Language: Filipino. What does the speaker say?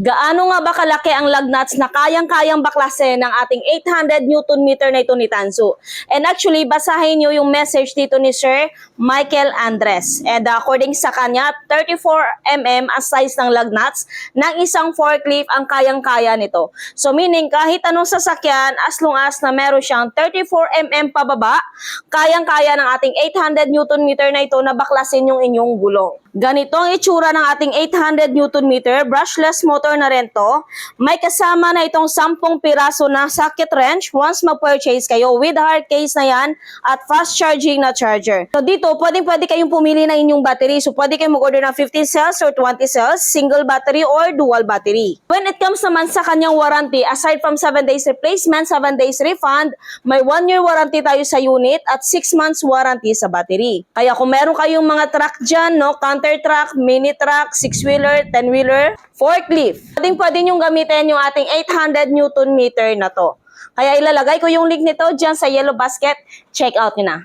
Gaano nga ba kalaki ang lug nuts na kayang-kayang baklasin ng ating 800 Newton meter na ito ni Tansu? And actually, basahin nyo yung message dito ni Sir Michael Andres. And according sa kanya, 34mm ang size ng lug nuts ng isang forklift ang kayang-kaya nito. So meaning, kahit anong sasakyan, as long as na meron siyang 34mm pababa, kayang-kaya ng ating 800 Newton meter na ito na baklasin yung inyong gulong. Ganito ang itsura ng ating 800 Newton meter, brushless motor na rin to. May kasama na itong 10 piraso na socket wrench once mag-purchase kayo with hard case na yan at fast charging na charger. So dito, pwedeng pwede kayong pumili ng inyong battery. So pwede kayong mag-order ng 15 cells or 20 cells, single battery or dual battery. When it comes naman sa kanyang warranty, aside from 7 days replacement, 7 days refund, may 1 year warranty tayo sa unit at 6 months warranty sa battery. Kaya kung meron kayong mga truck dyan, no, counter truck, mini truck, 6-wheeler, 10-wheeler, forklift, pwedeng pwede nyong gamitin yung ating 800 Newton meter na to. Kaya ilalagay ko yung link nito dyan sa yellow basket. Check out nyo na.